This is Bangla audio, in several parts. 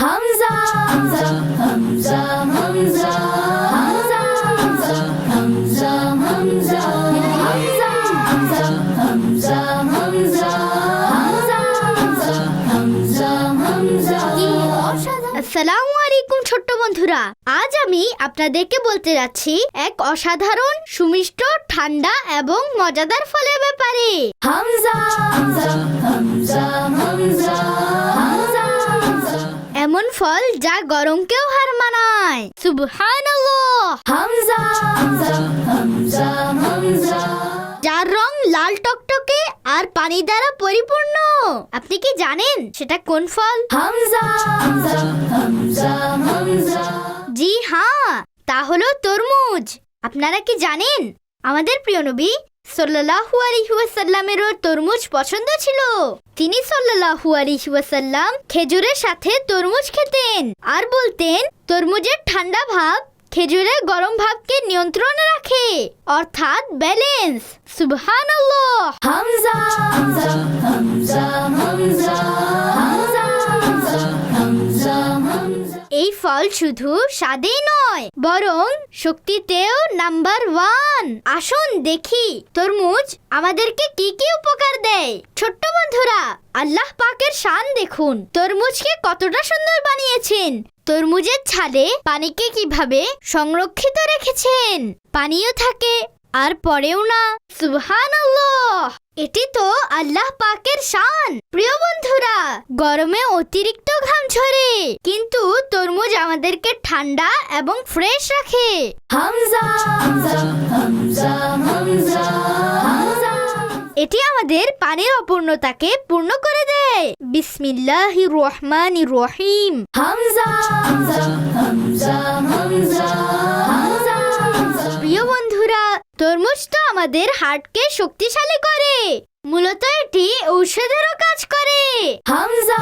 হামজা হামজা হামজা হামজা হামজা হামজা হামজা হামজা হামজা হামজা হামজা হামজা আসসালামু আলাইকুম ছোট্ট বন্ধুরা আজ আমি আপনাদেরকে বলতে যাচ্ছি এক অসাধারণ সুমিষ্ট ঠান্ডা এবং মজাদার ফলের ব্যাপারে হামজা হামজা হামজা হামজা এমন ফল যা গরমকেও হার মানায়। সুবহানাল্লাহ। হামজা হামজা হামজা হামজা। যার রং লাল টকটকে আর পানি দ্বারা পরিপূর্ণ। আপনি কি জানেন সেটা কোন ফল? হামজা হামজা হামজা হামজা। জি হ্যাঁ তা হলো তরমুজ। আপনারা কি জানেন? আমাদের প্রিয় নবী সাল্লাল্লাহু আলাইহি ওয়াসাল্লামেরও তরমুজ পছন্দ ছিল। তিনি সাল্লাহু আলাইহি ওয়াসাল্লাম খেজুরের সাথে তরমুজ খেতেন আর বলতেন, তরমুজের ঠান্ডা ভাব খেজুরের গরম ভাবকে নিয়ন্ত্রণ রাখে, অর্থাৎ ব্যালেন্স সুবহানাল্লাহ। হামজা হামজা হামজা হামজা। ফল শুধু স্বাদেই নয়, বরং শক্তিতেও নাম্বার ওয়ান। আসুন দেখি, তরমুজ আমাদেরকে কি কি উপকার দেয়? ছোট্ট বন্ধুরা, আল্লাহ পাকের শান দেখুন। তরমুজকে কতটা সুন্দর বানিয়েছেন। তরমুজের ছাদে পানিকে কীভাবে সংরক্ষিত রেখেছেন? পানিও থাকে আর পরেও না। সুবহানাল্লাহ। এটি তো আল্লাহ পাকের শান। প্রিয় বন্ধুরা, গরমে অতিরিক্ত ঘাম ঝরে। কিন্তু তরমুজ আমাদেরকে ঠান্ডা এবং ফ্রেশ রাখে। হামজা এটি আমাদের পানির অপূর্ণতাকে পূর্ণ করে দেয়। বিসমিল্লাহির রহমান রহিম। হামজা হামজা হামজা হামজা। তরমুজ তো আমাদের হার্টকে শক্তিশালী করে। মূলত এটি ঔষধেরও কাজ করে। হামজা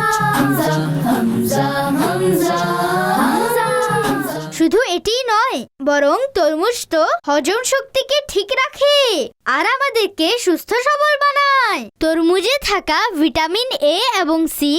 শুধু এটিই নয় বরং তরমুজ তো হজম শক্তিকে ঠিক রাখে আর আমাদেরকে সুস্থ সবল বানায়। তরমুজে থাকা ভিটামিন এ এবং সি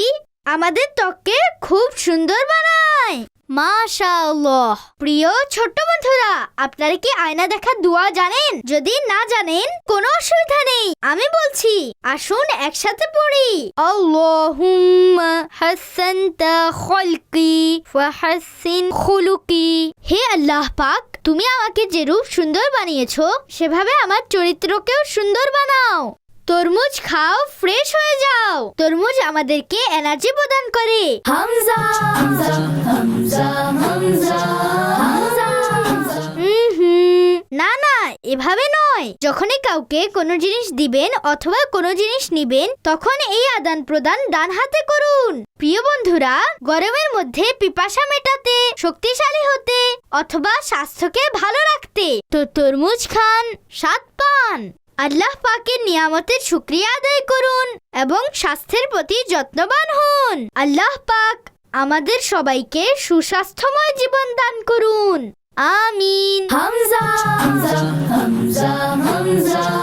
আমাদের ত্বককে খুব সুন্দর বানায়। মাশাআল্লাহ। প্রিয় ছোট্ট বন্ধুরা, আপনারা কি আয়না দেখার দোয়া জানেন? যদি না জানেন, কোনো অসুবিধা নেই। আমি বলছি, আসুন একসাথে পড়ি। আল্লাহুম্মা হাসানতা খলকি ফাহাসিন খুলুকি। হে আল্লাহ পাক, তুমি আমাকে যেরূপ সুন্দর বানিয়েছো, সেভাবে আমার চরিত্রকেও সুন্দর বানাও। তরমুজ খাও ফ্রেশ হয়ে যাও। তরমুজ আমাদেরকে এনার্জি প্রদান করে। হামজা হামজা হামজা হামজা হামজা হুম না না এভাবে নয়। যখনই কাউকে কোনো জিনিস দিবেন অথবা কোনো জিনিস নিবেন তখন এই আদান প্রদান ডান হাতে করুন। প্রিয় বন্ধুরা গরমের মধ্যে পিপাসা মেটাতে শক্তিশালী হতে অথবা স্বাস্থ্যকে ভালো রাখতে তো তরমুজ খান স্বাদ পান। আল্লাহ পাকের নিয়ামতের শুক্রিয়া আদায় করুন এবং স্বাস্থ্যের প্রতি যত্নবান হন। আল্লাহ পাক আমাদের সবাইকে সুস্বাস্থ্যময় জীবন দান করুন। আমিন। হামজা হামজা হামজা হামজা।